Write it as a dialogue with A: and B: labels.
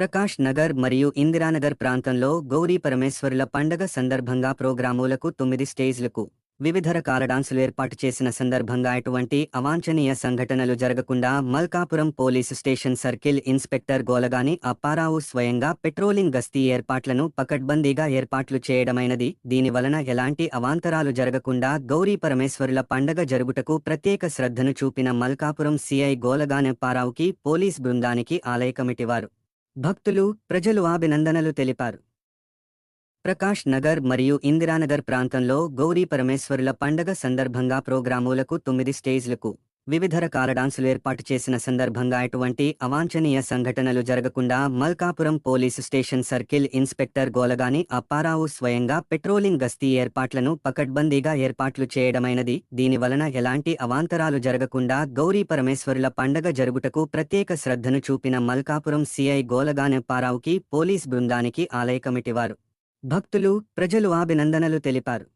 A: ప్రకాష్ నగర్ మరియు ఇందిరానగర్ ప్రాంతంలో గౌరీ పరమేశ్వరుల పండగ సందర్భంగా ప్రోగ్రాములకు తొమ్మిది స్టేజ్లకు వివిధ రకాల డాన్సులు ఏర్పాటు చేసిన సందర్భంగా ఎటువంటి అవాంఛనీయ సంఘటనలు జరగకుండా Malkapuram police station circle inspector Golagani Apparao స్వయంగా పెట్రోలింగ్ గస్తీ ఏర్పాట్లను పకడ్బందీగా ఏర్పాట్లు చేయడమైనది. దీని వలన ఎలాంటి అవాంతరాలు జరగకుండా గౌరీ పరమేశ్వరుల పండగ జరుగుటకు ప్రత్యేక శ్రద్ధను చూపిన మల్కాపురం సిఐ గోలగాని అప్పారావుకి పోలీస్ బృందానికి ఆలయ కమిటీ వారు భక్తులు ప్రజలు అభినందనలు తెలిపారు. ప్రకాష్ నగర్ మరియు ఇందిరానగర్ ప్రాంతంలో గౌరీ పరమేశ్వరుల పండగ సందర్భంగా ప్రోగ్రాములకు తొమ్మిది స్టేజ్లకు వివిధ రకాల డాన్సులు ఏర్పాటు చేసిన సందర్భంగా ఎటువంటి అవాంఛనీయ సంఘటనలు జరగకుండా Malkapuram police station circle inspector Golagani Apparao స్వయంగా పెట్రోలింగ్ గస్తీ ఏర్పాట్లను పకడ్బందీగా ఏర్పాట్లు చేయడమైనది. దీని వలన ఎలాంటి అవాంతరాలు జరగకుండా గౌరీ పరమేశ్వరుల పండగ జరుగుటకు ప్రత్యేక శ్రద్ధను చూపిన మల్కాపురం సిఐ గోలగాని అప్పారావుకి పోలీస్ బృందానికి ఆలయ కమిటీ వారు. భక్తులు ప్రజలు అభినందనలు తెలిపారు.